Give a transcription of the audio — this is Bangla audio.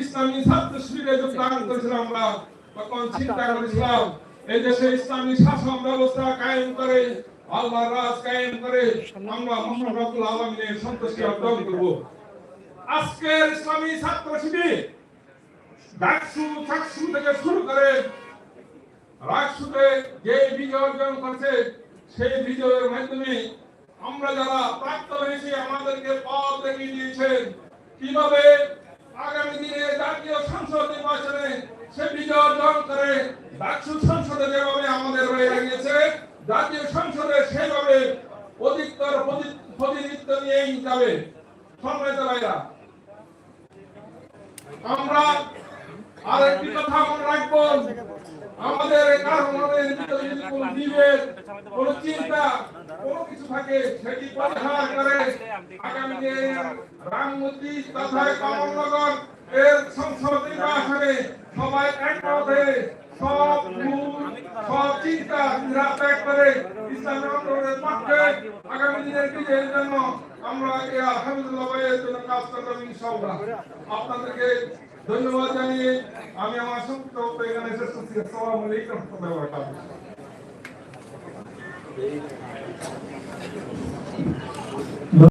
ইসলামী তখন চিন্তা করেছিলাম, এই দেশে ইসলামী শাসন ব্যবস্থা কায়েম করে, আল্লাহর রাজ কায়েম করে আমরা মোহাম্মদ আলামিনের সন্তুষ্টি অর্জন করব। আজকের ইসলামী ছাত্র শিবির ডাকসু চাকসু যে বিজয় অর্জন করেছে, সেই বিজয়ের মাধ্যমে আমাদেরকে আগামী দিনে জাতীয় সংসদ নির্বাচনে সে বিজয় অর্জন করে ডাকসু সংসদে যেভাবে আমাদের হয়ে গিয়েছে, জাতীয় সংসদে সেভাবে অধিকতর প্রতিনিধিত্ব নিয়েই যাবে। সম্মানিত ভাইরা, আমরা আরেকটি কথা মনে রাখব আমাদের বিভেদ কোনো চিন্তা, কোনো কিছু থাকে, সেটি পরিহার করে আগামী দিনে রামমূর্তি তথা কমলনগর এর সংসদ নির্বাচনে সবাই একমত হয়ে সব চিন্তা ত্যাগ করে দিনের জন্য আমরা এই আলহামদুলিল্লাহ ভাইয়ের জন্য কাজ করলাম ইনশাআল্লাহ। আপনাদেরকে ধন্যবাদ জানিয়ে আমি আমার সংক্ষিপ্ত এখানে শেষ করছি। আলাইকুম ওয়া